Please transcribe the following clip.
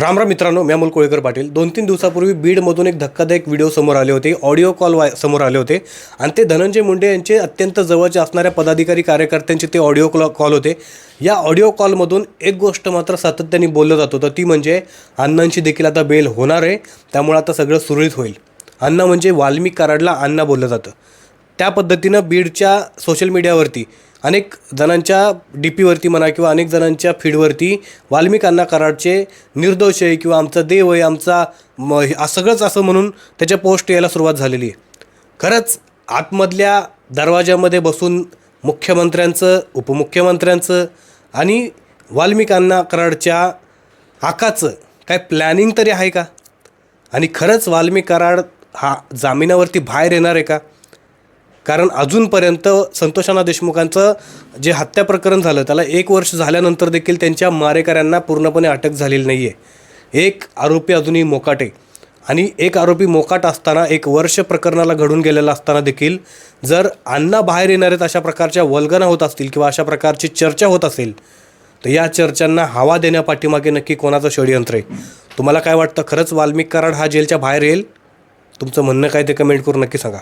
राम राम मित्रांनो मी अमोल कोळेकर पाटील. दोन तीन दिवसापूर्वी बीडमधून एक धक्कादायक व्हिडिओ समोर आले होते ऑडिओ कॉल वाय समोर आले होते. आणि ते धनंजय मुंडे यांचे अत्यंत जवळचे असणाऱ्या पदाधिकारी कार्यकर्त्यांचे ते ऑडिओ कॉल कॉल होते. या ऑडिओ कॉलमधून एक गोष्ट मात्र सातत्याने बोललं जात होतं. ती म्हणजे अण्णांची देखील आता बेल होणार आहे त्यामुळे आता सगळं सुरळीत होईल. अण्णा म्हणजे वाल्मिक कराडला अण्णा बोललं जातं. त्या पद्धतीनं बीडच्या सोशल मीडियावरती अनेक जणांच्या डी पीवरती म्हणा किंवा अनेक जणांच्या फीडवरती वाल्मिकांना कराडचे निर्दोष आहे किंवा आमचा देव आहे आमचा म हे- सगळंच असं म्हणून त्याच्या पोस्ट यायला सुरुवात झालेली आहे. खरंच आतमधल्या दरवाज्यामध्ये बसून मुख्यमंत्र्यांचं उपमुख्यमंत्र्यांचं आणि वाल्मिकांना कराडच्या आकाचं काय प्लॅनिंग तरी आहे का? आणि खरंच वाल्मिक कराड हा जामिनावरती बाहेर येणार आहे का? कारण अजूनपर्यंत संतोषाना देशमुखांचं जे हत्या प्रकरण झालं त्याला एक वर्ष झाल्यानंतर देखील त्यांच्या मारेकऱ्यांना पूर्णपणे अटक झालेली नाही आहे एक आरोपी अजूनही मोकाट आहे. आणि एक आरोपी मोकाट असताना एक वर्ष प्रकरणाला घडून गेलेला असताना देखील जर अण्णा बाहेर येणार आहेत अशा प्रकारच्या वल्गना होत असतील किंवा अशा प्रकारची चर्चा होत असेल तर या चर्चांना हवा देण्यापाठीमागे नक्की कोणाचं षडयंत्र आहे? तुम्हाला काय वाटतं? खरंच वाल्मिक कराड हा जेलच्या बाहेर येईल? तुमचं म्हणणं काय ते कमेंट करून नक्की सांगा.